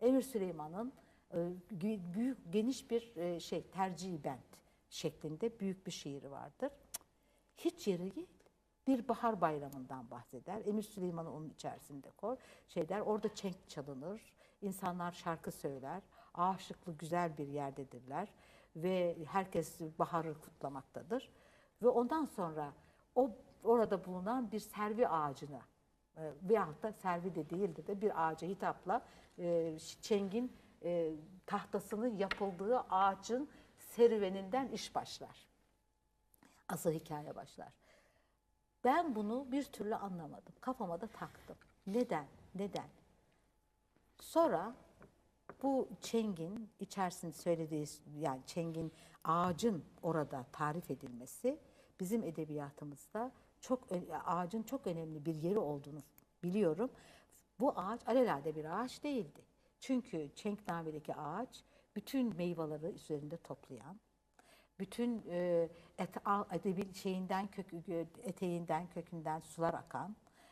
Emir Süleyman'ın e, büyük geniş bir e, şey tercihi bent şeklinde büyük bir şiiri vardır. Hiç yeri değil. Bir bahar bayramından bahseder. Emir Süleyman'ı onun içerisinde koy. Şey der, orada çenk çalınır. insanlar şarkı söyler. Ağaçlıklı güzel bir yerdedirler. Ve herkes baharı kutlamaktadır. Ve ondan sonra o orada bulunan bir servi ağacına e, veyahut da servi de değildir de bir ağaca hitapla e, çengin e, tahtasının yapıldığı ağacın serüveninden iş başlar. Asıl hikaye başlar. Ben bunu bir türlü anlamadım. Kafama da taktım. Neden? Neden? Sonra bu çengin içerisinde söylediği yani çengin ağacın orada tarif edilmesi bizim edebiyatımızda çok ağacın çok önemli bir yeri olduğunu biliyorum. Bu ağaç alelade bir ağaç değildi. Çünkü Çenkname'deki ağaç bütün meyveleri üzerinde toplayan, bütün e, et, edebi şeyinden kök, eteğinden kökünden sular akan